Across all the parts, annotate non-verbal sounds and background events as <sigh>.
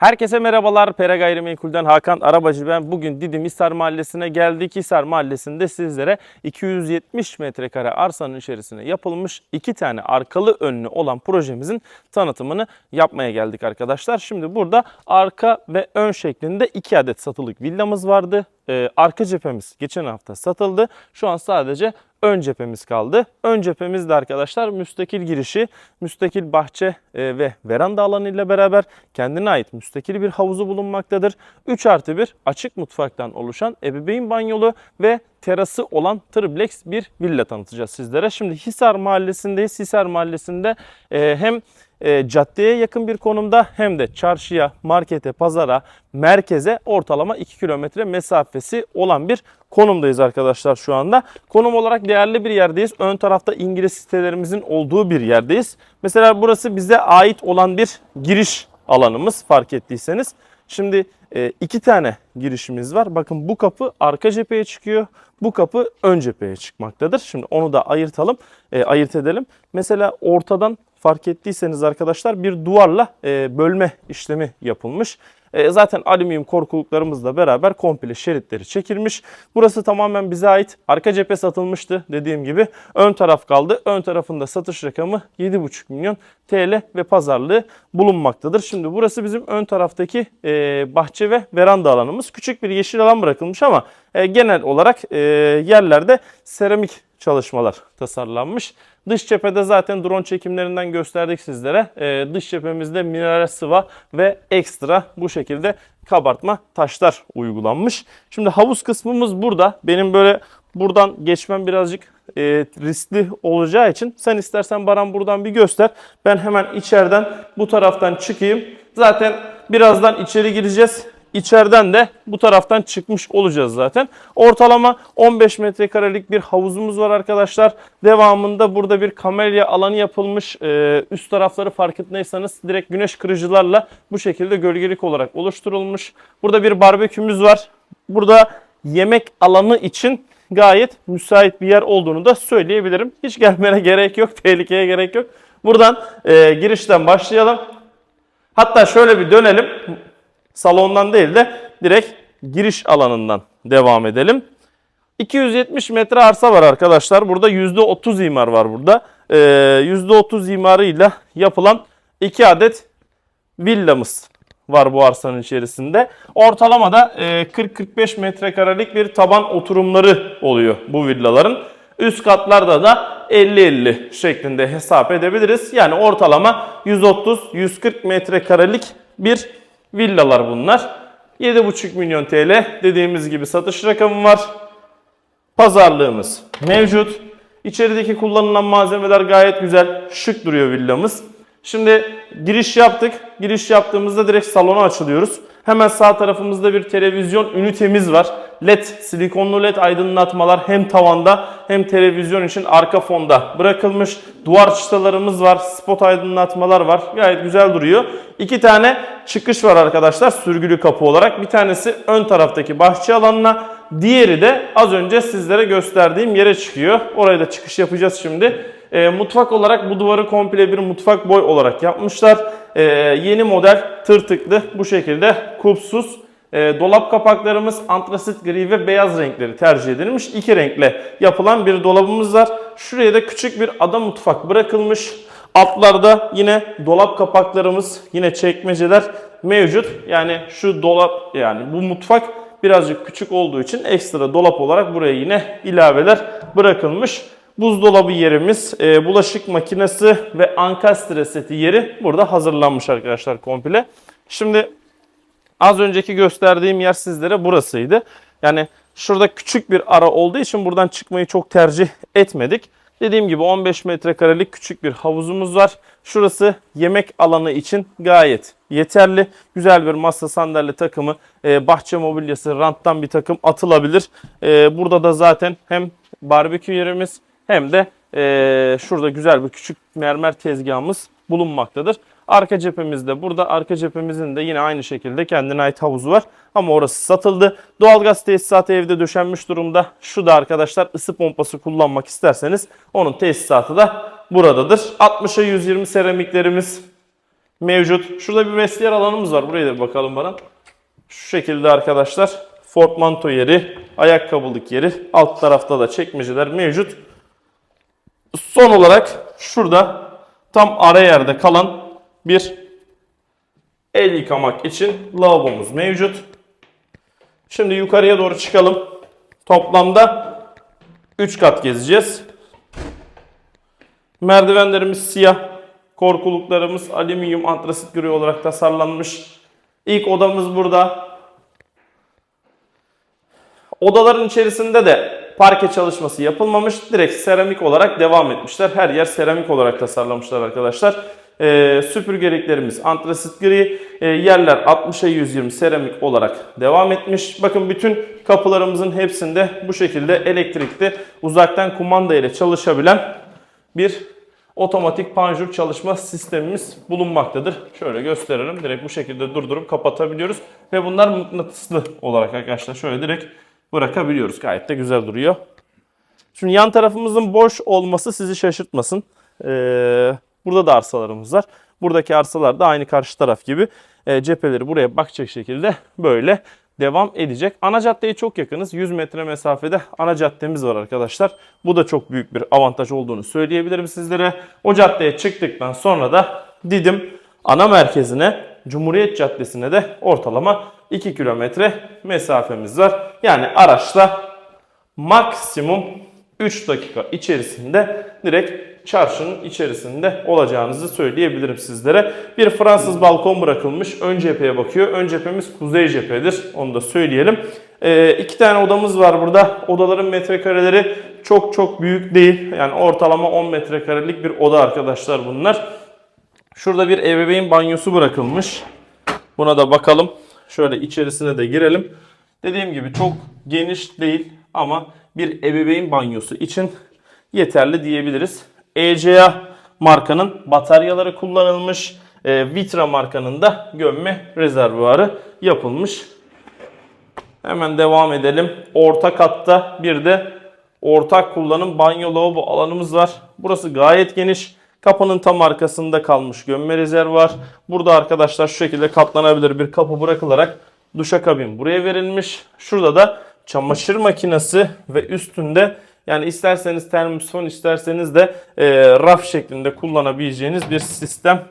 Herkese merhabalar. Pere Gayrimenkul'den Hakan Arabacı ben. Bugün Didim Hisar Mahallesi'ne geldik. Hisar Mahallesi'nde sizlere 270 metrekare arsanın içerisine yapılmış iki tane arkalı önlü olan projemizin tanıtımını yapmaya geldik arkadaşlar. Şimdi burada arka ve ön şeklinde iki adet satılık villamız vardı. Ee, arka cephemiz geçen hafta satıldı. Şu an sadece ön cephemiz kaldı. Ön cephemizde arkadaşlar müstakil girişi, müstakil bahçe e, ve veranda alanı ile beraber kendine ait müstakil bir havuzu bulunmaktadır. 3 artı 1 açık mutfaktan oluşan ebeveyn banyolu ve terası olan triplex bir villa tanıtacağız sizlere. Şimdi Hisar Mahallesi'ndeyiz. Hisar Mahallesi'nde e, hem e, caddeye yakın bir konumda hem de çarşıya, markete, pazara, merkeze ortalama 2 kilometre mesafesi olan bir konumdayız arkadaşlar şu anda. Konum olarak değerli bir yerdeyiz. Ön tarafta İngiliz sitelerimizin olduğu bir yerdeyiz. Mesela burası bize ait olan bir giriş alanımız fark ettiyseniz. Şimdi e, iki tane girişimiz var. Bakın bu kapı arka cepheye çıkıyor. Bu kapı ön cepheye çıkmaktadır. Şimdi onu da ayırtalım, e, ayırt edelim. Mesela ortadan fark ettiyseniz arkadaşlar bir duvarla e, bölme işlemi yapılmış. E, zaten alüminyum korkuluklarımızla beraber komple şeritleri çekilmiş. Burası tamamen bize ait. Arka cephe satılmıştı dediğim gibi. Ön taraf kaldı. Ön tarafında satış rakamı 7,5 milyon TL ve pazarlığı bulunmaktadır. Şimdi burası bizim ön taraftaki e, bahçe ve veranda alanımız. Küçük bir yeşil alan bırakılmış ama e, genel olarak e, yerlerde seramik çalışmalar tasarlanmış. Dış cephede zaten drone çekimlerinden gösterdik sizlere. Ee, dış cephemizde mineral sıva ve ekstra bu şekilde kabartma taşlar uygulanmış. Şimdi havuz kısmımız burada. Benim böyle buradan geçmem birazcık e, riskli olacağı için sen istersen Baran buradan bir göster. Ben hemen içeriden bu taraftan çıkayım. Zaten birazdan içeri gireceğiz. İçeriden de bu taraftan çıkmış olacağız zaten. Ortalama 15 metrekarelik bir havuzumuz var arkadaşlar. Devamında burada bir kamelya alanı yapılmış. Ee, üst tarafları fark ettiyseniz direkt güneş kırıcılarla bu şekilde gölgelik olarak oluşturulmuş. Burada bir barbekümüz var. Burada yemek alanı için gayet müsait bir yer olduğunu da söyleyebilirim. Hiç gelmene <laughs> gerek yok, tehlikeye gerek yok. Buradan e, girişten başlayalım. Hatta şöyle bir dönelim salondan değil de direkt giriş alanından devam edelim. 270 metre arsa var arkadaşlar. Burada %30 imar var burada. Ee, %30 imarıyla yapılan 2 adet villamız var bu arsanın içerisinde. Ortalamada e, 40-45 metrekarelik bir taban oturumları oluyor bu villaların. Üst katlarda da 50-50 şeklinde hesap edebiliriz. Yani ortalama 130-140 metrekarelik bir villalar bunlar. 7,5 milyon TL dediğimiz gibi satış rakamı var. Pazarlığımız mevcut. İçerideki kullanılan malzemeler gayet güzel, şık duruyor villamız. Şimdi giriş yaptık. Giriş yaptığımızda direkt salona açılıyoruz. Hemen sağ tarafımızda bir televizyon ünitemiz var. LED, silikonlu LED aydınlatmalar hem tavanda hem televizyon için arka fonda bırakılmış. Duvar çıtalarımız var, spot aydınlatmalar var. Gayet güzel duruyor. İki tane çıkış var arkadaşlar sürgülü kapı olarak. Bir tanesi ön taraftaki bahçe alanına, diğeri de az önce sizlere gösterdiğim yere çıkıyor. Oraya da çıkış yapacağız şimdi. E, mutfak olarak bu duvarı komple bir mutfak boy olarak yapmışlar. E, yeni model tırtıklı bu şekilde kulpsuz. E, dolap kapaklarımız antrasit gri ve beyaz renkleri tercih edilmiş. İki renkle yapılan bir dolabımız var. Şuraya da küçük bir ada mutfak bırakılmış. Altlarda yine dolap kapaklarımız, yine çekmeceler mevcut. Yani şu dolap yani bu mutfak birazcık küçük olduğu için ekstra dolap olarak buraya yine ilaveler bırakılmış. Buzdolabı yerimiz, e, bulaşık makinesi ve ankastre seti yeri burada hazırlanmış arkadaşlar komple. Şimdi az önceki gösterdiğim yer sizlere burasıydı. Yani şurada küçük bir ara olduğu için buradan çıkmayı çok tercih etmedik. Dediğim gibi 15 metrekarelik küçük bir havuzumuz var. Şurası yemek alanı için gayet yeterli. Güzel bir masa sandalye takımı, e, bahçe mobilyası, ranttan bir takım atılabilir. E, burada da zaten hem barbekü yerimiz hem de e, şurada güzel bir küçük mermer tezgahımız bulunmaktadır. Arka cephemizde burada arka cephemizin de yine aynı şekilde kendine ait havuzu var. Ama orası satıldı. Doğalgaz tesisatı evde döşenmiş durumda. Şu da arkadaşlar ısı pompası kullanmak isterseniz onun tesisatı da buradadır. 60'a 120 seramiklerimiz mevcut. Şurada bir vestiyer alanımız var. Buraya da bir bakalım bana. Şu şekilde arkadaşlar. Portmanto yeri, ayakkabılık yeri. Alt tarafta da çekmeceler mevcut. Son olarak şurada tam ara yerde kalan bir el yıkamak için lavabomuz mevcut. Şimdi yukarıya doğru çıkalım. Toplamda 3 kat gezeceğiz. Merdivenlerimiz siyah. Korkuluklarımız alüminyum antrasit gri olarak tasarlanmış. İlk odamız burada. Odaların içerisinde de parke çalışması yapılmamış. Direkt seramik olarak devam etmişler. Her yer seramik olarak tasarlamışlar arkadaşlar. Ee, süpürgeliklerimiz antrasit gri. Ee, yerler 60'a 120 seramik olarak devam etmiş. Bakın bütün kapılarımızın hepsinde bu şekilde elektrikli uzaktan kumanda ile çalışabilen bir otomatik panjur çalışma sistemimiz bulunmaktadır. Şöyle gösterelim. Direkt bu şekilde durdurup kapatabiliyoruz. Ve bunlar mıknatıslı olarak arkadaşlar şöyle direkt bırakabiliyoruz. Gayet de güzel duruyor. Şimdi yan tarafımızın boş olması sizi şaşırtmasın. Ee, burada da arsalarımız var. Buradaki arsalar da aynı karşı taraf gibi e, cepheleri buraya bakacak şekilde böyle devam edecek. Ana caddeye çok yakınız. 100 metre mesafede ana caddemiz var arkadaşlar. Bu da çok büyük bir avantaj olduğunu söyleyebilirim sizlere. O caddeye çıktıktan sonra da Didim ana merkezine Cumhuriyet Caddesi'ne de ortalama 2 kilometre mesafemiz var. Yani araçla maksimum 3 dakika içerisinde direkt çarşının içerisinde olacağınızı söyleyebilirim sizlere. Bir Fransız balkon bırakılmış. Ön cepheye bakıyor. Ön cephemiz kuzey cephedir. Onu da söyleyelim. Ee, iki tane odamız var burada. Odaların metrekareleri çok çok büyük değil. Yani ortalama 10 metrekarelik bir oda arkadaşlar bunlar. Şurada bir ebeveyn banyosu bırakılmış. Buna da bakalım. Şöyle içerisine de girelim. Dediğim gibi çok geniş değil ama bir ebeveyn banyosu için yeterli diyebiliriz. ECA markanın bataryaları kullanılmış. E, Vitra markanın da gömme rezervuarı yapılmış. Hemen devam edelim. Orta katta bir de ortak kullanım banyo lavabo alanımız var. Burası gayet geniş. Kapının tam arkasında kalmış gömme rezervuar. Burada arkadaşlar şu şekilde katlanabilir bir kapı bırakılarak duşakabin buraya verilmiş. Şurada da çamaşır makinesi ve üstünde yani isterseniz termosifon isterseniz de e, raf şeklinde kullanabileceğiniz bir sistem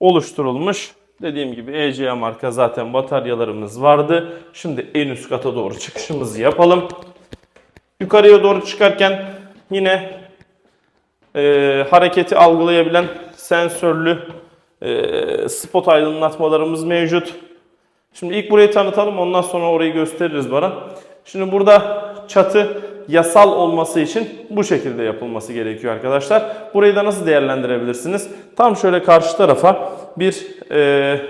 oluşturulmuş. Dediğim gibi ECA marka zaten bataryalarımız vardı. Şimdi en üst kata doğru çıkışımızı yapalım. Yukarıya doğru çıkarken yine e, hareketi algılayabilen sensörlü e, spot aydınlatmalarımız mevcut. Şimdi ilk burayı tanıtalım ondan sonra orayı gösteririz bana. Şimdi burada çatı yasal olması için bu şekilde yapılması gerekiyor arkadaşlar. Burayı da nasıl değerlendirebilirsiniz? Tam şöyle karşı tarafa bir e,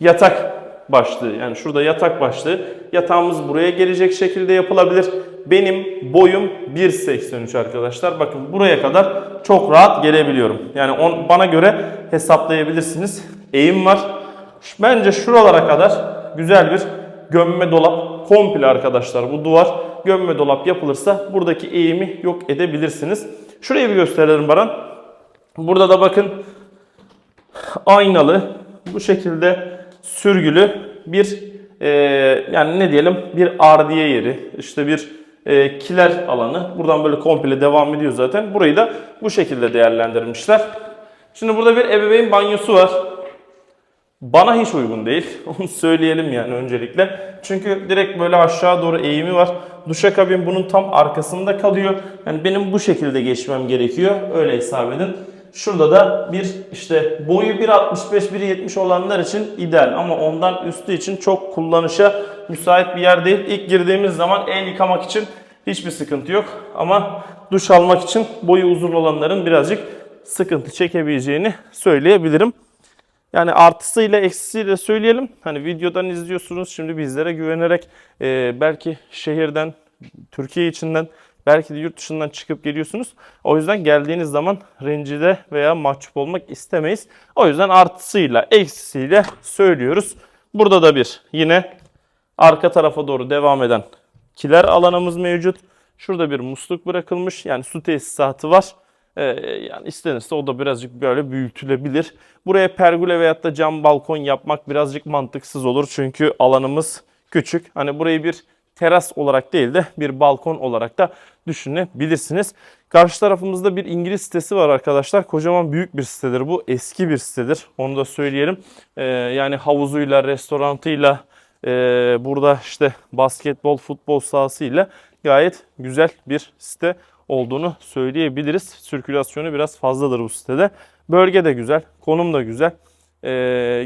yatak başlığı yani şurada yatak başlığı yatağımız buraya gelecek şekilde yapılabilir. Benim boyum 1.83 arkadaşlar. Bakın buraya kadar çok rahat gelebiliyorum. Yani on, bana göre hesaplayabilirsiniz. Eğim var. Bence şuralara kadar güzel bir gömme dolap komple arkadaşlar bu duvar gömme dolap yapılırsa buradaki eğimi yok edebilirsiniz. Şurayı bir gösterelim Baran. Burada da bakın aynalı bu şekilde sürgülü bir e, yani ne diyelim bir ardiye yeri işte bir e, kiler alanı buradan böyle komple devam ediyor zaten. Burayı da bu şekilde değerlendirmişler. Şimdi burada bir ebeveyn banyosu var. Bana hiç uygun değil. <laughs> Onu söyleyelim yani öncelikle. Çünkü direkt böyle aşağı doğru eğimi var. Duşakabin bunun tam arkasında kalıyor. Yani benim bu şekilde geçmem gerekiyor. Öyle hesap edin. Şurada da bir işte boyu 1.65-1.70 olanlar için ideal ama ondan üstü için çok kullanışa müsait bir yer değil. İlk girdiğimiz zaman el yıkamak için hiçbir sıkıntı yok. Ama duş almak için boyu uzun olanların birazcık sıkıntı çekebileceğini söyleyebilirim. Yani artısıyla eksisiyle söyleyelim. Hani videodan izliyorsunuz şimdi bizlere güvenerek e, belki şehirden, Türkiye içinden, belki de yurt dışından çıkıp geliyorsunuz. O yüzden geldiğiniz zaman rencide veya mahcup olmak istemeyiz. O yüzden artısıyla eksisiyle söylüyoruz. Burada da bir yine arka tarafa doğru devam eden kiler alanımız mevcut. Şurada bir musluk bırakılmış. Yani su tesisatı var. Ee, yani istenirse o da birazcık böyle büyütülebilir. Buraya pergole veyahut da cam balkon yapmak birazcık mantıksız olur. Çünkü alanımız küçük. Hani burayı bir teras olarak değil de bir balkon olarak da düşünebilirsiniz. Karşı tarafımızda bir İngiliz sitesi var arkadaşlar. Kocaman büyük bir sitedir bu. Eski bir sitedir. Onu da söyleyelim. Ee, yani havuzuyla, restorantıyla, e, burada işte basketbol, futbol sahasıyla gayet güzel bir site olduğunu söyleyebiliriz. Sirkülasyonu biraz fazladır bu sitede. Bölge de güzel, konum da güzel. Ee,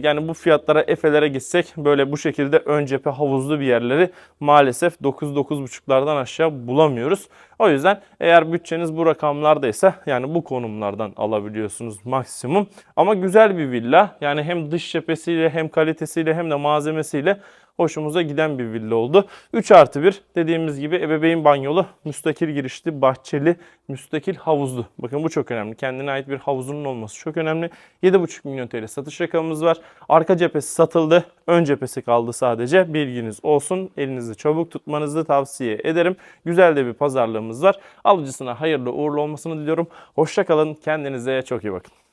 yani bu fiyatlara Efe'lere gitsek böyle bu şekilde ön cephe havuzlu bir yerleri maalesef 9-9,5'lardan aşağı bulamıyoruz. O yüzden eğer bütçeniz bu rakamlardaysa yani bu konumlardan alabiliyorsunuz maksimum. Ama güzel bir villa yani hem dış cephesiyle hem kalitesiyle hem de malzemesiyle hoşumuza giden bir villa oldu. 3 artı 1 dediğimiz gibi ebeveyn banyolu, müstakil girişli, bahçeli, müstakil havuzlu. Bakın bu çok önemli. Kendine ait bir havuzunun olması çok önemli. 7,5 milyon TL satış rakamımız var. Arka cephesi satıldı. Ön cephesi kaldı sadece. Bilginiz olsun. Elinizi çabuk tutmanızı tavsiye ederim. Güzel de bir pazarlığımız var. Alıcısına hayırlı uğurlu olmasını diliyorum. Hoşçakalın. Kendinize çok iyi bakın.